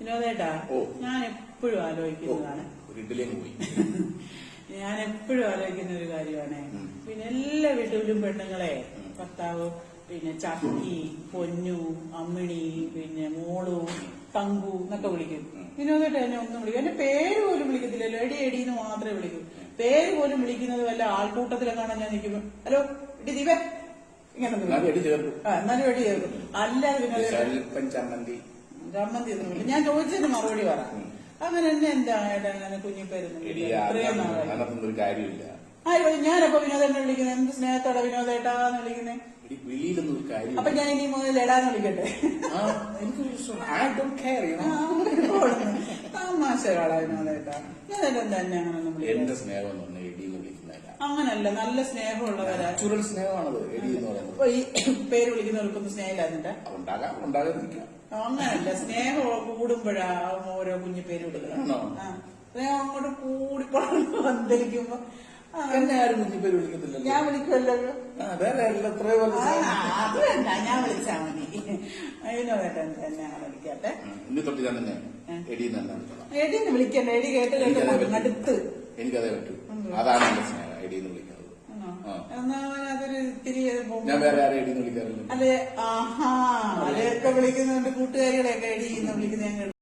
വിനോദേട്ടാ ഞാൻ എപ്പോഴും ആലോചിക്കുന്നതാണ്. ഞാൻ എപ്പോഴും ആലോചിക്കുന്ന ഒരു കാര്യമാണ്. പിന്നെ എല്ലാ വീട്ടിലും പെണ്ണുങ്ങളെ ഭർത്താവ് പിന്നെ ചക്കി പൊന്നു അമ്മിണി പിന്നെ മോളു തങ്കു എന്നൊക്കെ വിളിക്കും. വിനോദേട്ടാ എന്നെ ഒന്നും വിളിക്കും. എന്റെ പേര് പോലും വിളിക്കത്തില്ലല്ലോ. എടി എടി എന്ന് മാത്രമേ വിളിക്കൂ. പേര് പോലും വിളിക്കുന്നത് വല്ല ആൾക്കൂട്ടത്തിലെ കാണാൻ ഞാൻ നിൽക്കുമ്പോ ഹലോ എടി ദീപ ഇങ്ങനെ എന്നാലും എടി ചേർക്കും. അല്ലാതെ വിനോദേട്ടൻ ചമ്മന്തി. ചമ്മന്തി ഒന്നും ഞാൻ ചോദിച്ചതിന് മറുപടി പറ. അങ്ങനെ എന്നെ എന്താ ഏട്ടാ അങ്ങനെ കുഞ്ഞിപ്പേരൊന്നും എടി വിളിക്കാൻ? ഇത്രയും നാളായി അതിനകത്തൊന്നും ഒരു കാര്യമില്ല. പറഞ്ഞു ഞാനപ്പോ വിനോദേട്ടനെ വിളിക്കുന്നത് എന്ത് സ്നേഹത്തോടെ വിനോദേട്ടാന്ന് വിളിക്കുന്നേ? എടി വെളിയിലൊന്നും ഒരു അപ്പൊ ഞാൻ ഇനി മുതൽ എടാന്ന് വിളിക്കട്ടെ? ആ, എനിക്കൊരു ഇഷ്ടം ഐ ഡോണ്ട് കെയർ ആ, ഓടുന്നു. തമാശകളാ വിനോദേട്ടാ ഞാൻ തന്നെ അങ്ങനൊന്നും എന്റെ വിളിക്കുന്നത് സ്നേഹം എന്ന് പറഞ്ഞാൽ എടി അങ്ങനല്ല നല്ല സ്നേഹമുള്ളവരാ. നാച്ചുറൽ സ്നേഹമാണത് എടി എന്ന് പറയുന്നത്. അപ്പൊ ഈ പേര് വിളിക്കുന്നവർക്കൊന്നും സ്നേഹമില്ലാന്നിട്ട് ഉണ്ടാകാം ഉണ്ടാകാതിരിക്കാം അങ്ങനല്ല സ്നേഹം കൂടുമ്പോഴാ ഓരോ കുഞ്ഞു പേര് വിളിക്കുന്നത്. ആണോ? ആ. സ്നേഹം അങ്ങോട്ട് കൂടി വന്നിരിക്കുമ്പോ. ആ, എന്നെ ആരും കുഞ്ഞിപ്പേര് വിളിക്കത്തില്ലല്ലോ. ഞാൻ വിളിക്കുമല്ലോ ആ, വേറെ അല്ല എത്രയോ പോലെ ആ, സ്നേഹം. അത് വേണ്ട ഞാൻ വിളിച്ചാ മതി. തന്നെ ഞാൻ വിളിക്കട്ടെ. ഉം, ഇനി തൊട്ട് ഞാൻ തന്നെ എടി വിളിക്കണ്ട എടി കേട്ട് കേട്ട് എനിക്കതേ പറ്റൂ. എനിക്കതേ പറ്റൂ. അതാണ് എന്റെ സ്നേഹം. എന്ന് വിളിക്കുന്നത് ആണോ? ആ. എന്നാ ഇത്തിരി ഞാൻ വേറെ ആരെ എടി എന്ന് വിളിക്കാറില്ല അല്ലെ ആഹാ അവരെയൊക്കെ വിളിക്കുന്നുണ്ട് കൂട്ടുകാരികളെയൊക്കെ എടി എന്ന് വിളിക്കുന്ന